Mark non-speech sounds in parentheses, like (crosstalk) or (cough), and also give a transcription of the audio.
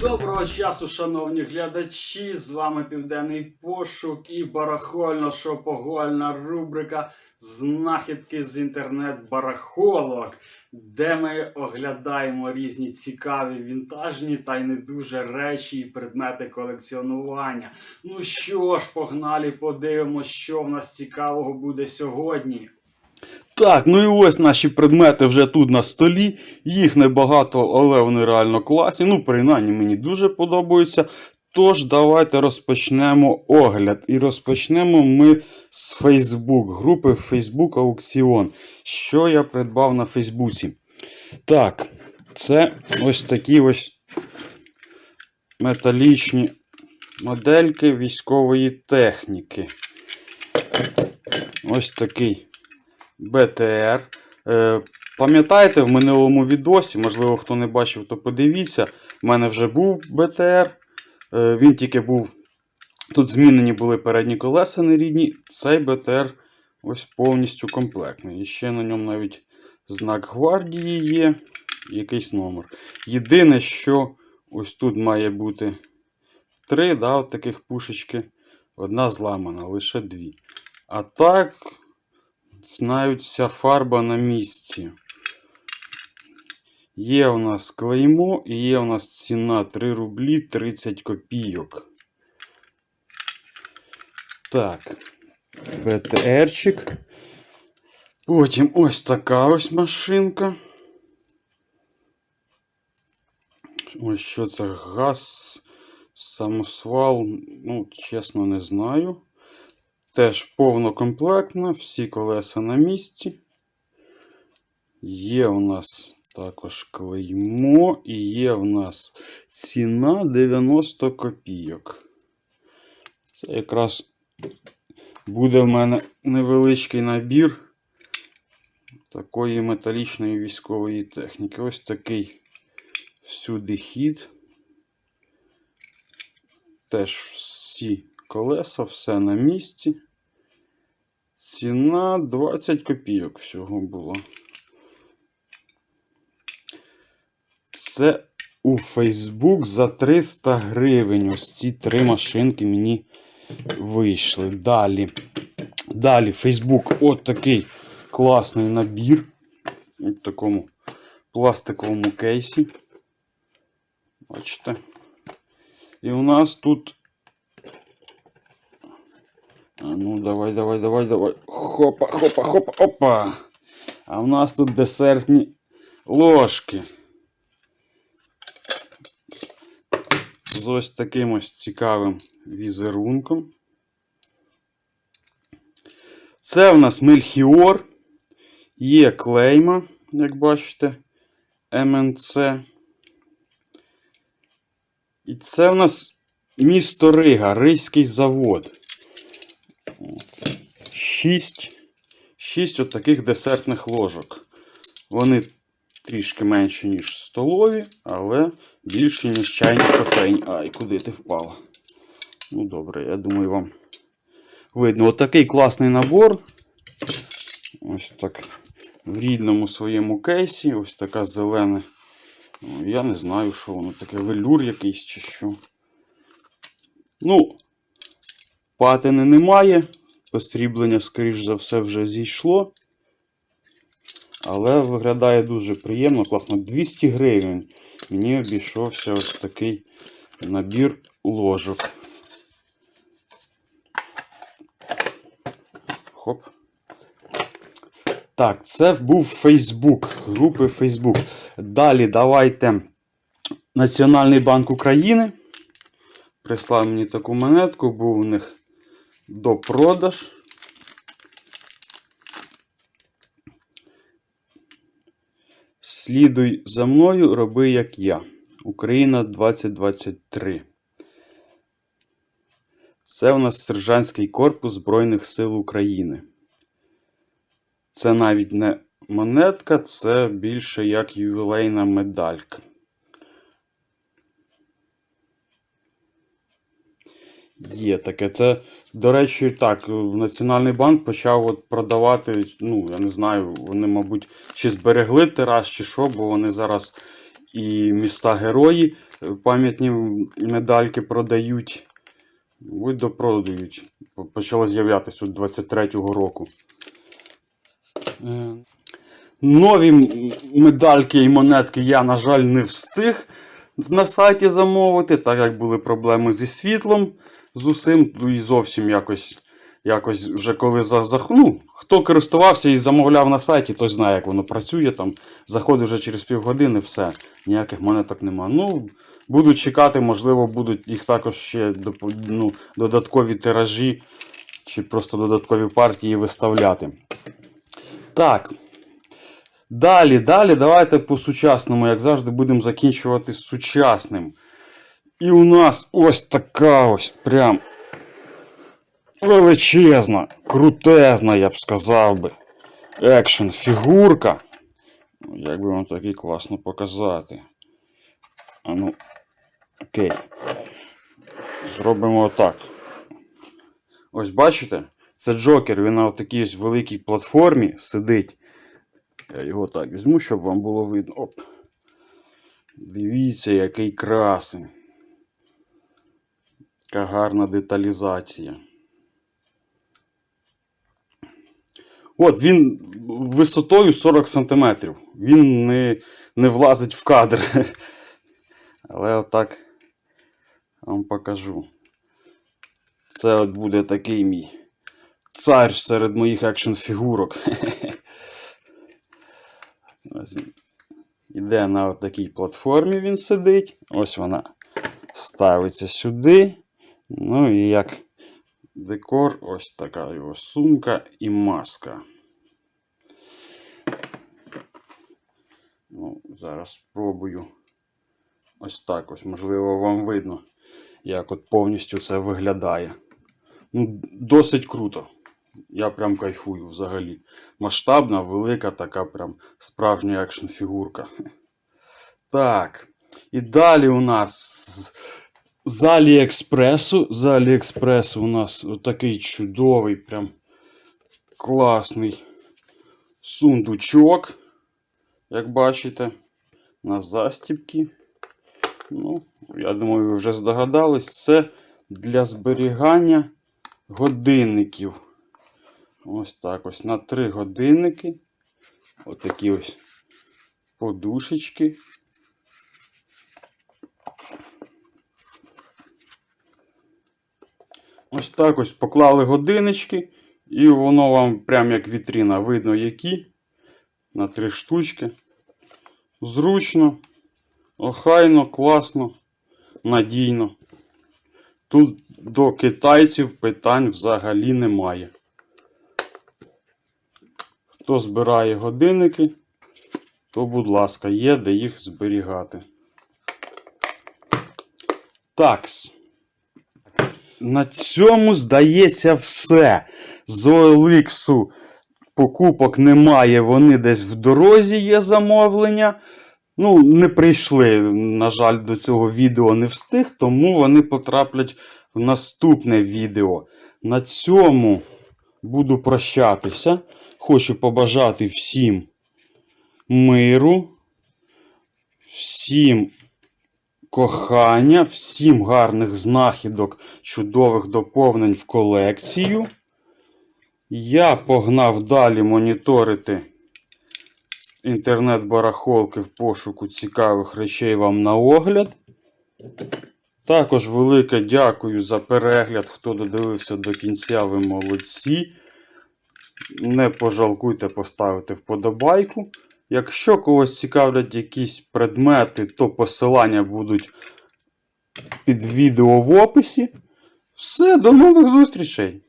Доброго часу, шановні глядачі! З вами Південний Пошук і барахольно-шопогольна рубрика Знахідки з інтернет-барахолок, де ми оглядаємо різні цікаві вінтажні та й не дуже речі і предмети колекціонування. Ну що ж, погнали, подивимось, що в нас цікавого буде сьогодні. Так, ну і ось наші предмети вже тут на столі. Їх небагато, але вони реально класні. Ну, принаймні, мені дуже подобаються. Тож, давайте розпочнемо огляд. І розпочнемо ми з Facebook, групи Facebook Аукціон. Що я придбав на Фейсбуці? Так, це ось такі ось металічні модельки військової техніки. Ось такий. БТР. Е, Пам'ятаєте, в минулому відосі, можливо, хто не бачив, то подивіться. У мене вже був БТР. Е, він тільки був. Тут змінені були передні колеса нерідні. Цей БТР ось повністю комплектний. І ще на ньому навіть знак гвардії є, якийсь номер. Єдине, що ось тут має бути три да, от таких пушечки. Одна зламана, лише дві. А так. Навіть вся фарба на місці. Є у нас клеймо і є у нас ціна 3 рублі 30 копійок. Так, БТРчик. Потім ось така ось машинка. Ось що це газ, самосвал, ну, чесно, не знаю. Теж повнокомплектна, всі колеса на місці. Є у нас також клеймо і є у нас ціна 90 копійок. Це якраз буде в мене невеличкий набір такої металічної військової техніки. Ось такий всюди хід. Теж всі колеса, все на місці. Ціна 20 копійок всього було. Це у Facebook за 300 гривень. Ось ці три машинки мені вийшли. Далі. Далі Facebook от такий класний набір. У такому пластиковому кейсі. Бачите? І у нас тут а ну, давай, давай, давай, давай. Хопа, хопа, хопа, опа. А в нас тут десертні ложки. З ось таким ось цікавим візерунком. Це в нас мельхіор. Є клейма, як бачите, МНЦ. І це в нас місто Рига, Ризький завод. 6 6 от таких десертних ложок. Вони трішки менші, ніж столові, але більші, ніж чайні кофейні. Ай, куди ти впала? Ну, добре, я думаю, вам видно. От такий класний набор. Ось так. В рідному своєму кейсі. Ось така зелена. Ну, Я не знаю, що воно таке. Велюр якийсь чи що. Ну, патини немає. Посріблення, скоріш за все, вже зійшло. Але виглядає дуже приємно, класно. 200 гривень. Мені обійшовся ось такий набір ложок. Хоп. Так, це був Facebook, групи Facebook. Далі давайте Національний банк України. Прислав мені таку монетку, був у них до продаж. Слідуй за мною, роби як я. Україна 2023. Це у нас сержантський корпус Збройних сил України. Це навіть не монетка, це більше як ювілейна медалька. Є таке. Це, до речі, так, Національний банк почав от продавати, ну, я не знаю, вони, мабуть, чи зберегли тираж, чи що, бо вони зараз і міста герої е, пам'ятні медальки продають. Будь допродають. Почало з'являтися у 23-го року. Е, Нові медальки і монетки я, на жаль, не встиг на сайті замовити, так як були проблеми зі світлом, з усім, ну і зовсім якось. Якось вже коли за, ну, хто користувався і замовляв на сайті, той знає, як воно працює. Там заходить вже через півгодини, все, ніяких монеток нема. Ну, буду чекати, можливо, будуть їх також ще ну, додаткові тиражі чи просто додаткові партії виставляти. Так. Далі, далі, давайте по сучасному, як завжди, будемо закінчувати сучасним. І у нас ось така ось прям величезна, крутезна, я б сказав би. Екшн фігурка. Ну, Як би вам такий класно показати. А ну, окей. Зробимо отак. Ось бачите? Це Джокер, він на такій великій платформі сидить. Я його так візьму, щоб вам було видно. Оп. Дивіться, який красень. Яка гарна деталізація. От він висотою 40 см. Він не, не влазить в кадр. (laughs) Але отак вам покажу. Це от буде такий мій цар серед моїх екшн фігурок. (laughs) Ось Іде на такій платформі він сидить. Ось вона ставиться сюди. Ну і як декор, ось така його сумка і маска. Ну, зараз спробую. Ось так ось, можливо, вам видно, як от повністю це виглядає. Ну, досить круто. Я прям кайфую взагалі. Масштабна, велика, така прям справжня екшн фігурка. (laughs) Так. І далі у нас з- Аліекспресу. З Аліекспресу у нас такий чудовий, прям класний сундучок. Як бачите, на застібки. Ну, я думаю, ви вже здогадались. Це для зберігання годинників. Ось так ось на три годинники. Отакі ось подушечки. Ось так ось поклали годиннички, і воно вам прям як вітрина видно які. На три штучки. Зручно, охайно, класно, надійно. Тут до китайців питань взагалі немає. Хто збирає годинники, то, будь ласка, є де їх зберігати. Такс. На цьому, здається, все. З OLX покупок немає, вони десь в дорозі є замовлення. Ну, не прийшли, на жаль, до цього відео не встиг, тому вони потраплять в наступне відео. На цьому буду прощатися. Хочу побажати всім миру, всім кохання, всім гарних знахідок, чудових доповнень в колекцію. Я погнав далі моніторити інтернет-барахолки в пошуку цікавих речей вам на огляд. Також велике дякую за перегляд, хто додивився до кінця, ви молодці. Не пожалкуйте поставити вподобайку. Якщо когось цікавлять якісь предмети, то посилання будуть під відео в описі. Все, до нових зустрічей!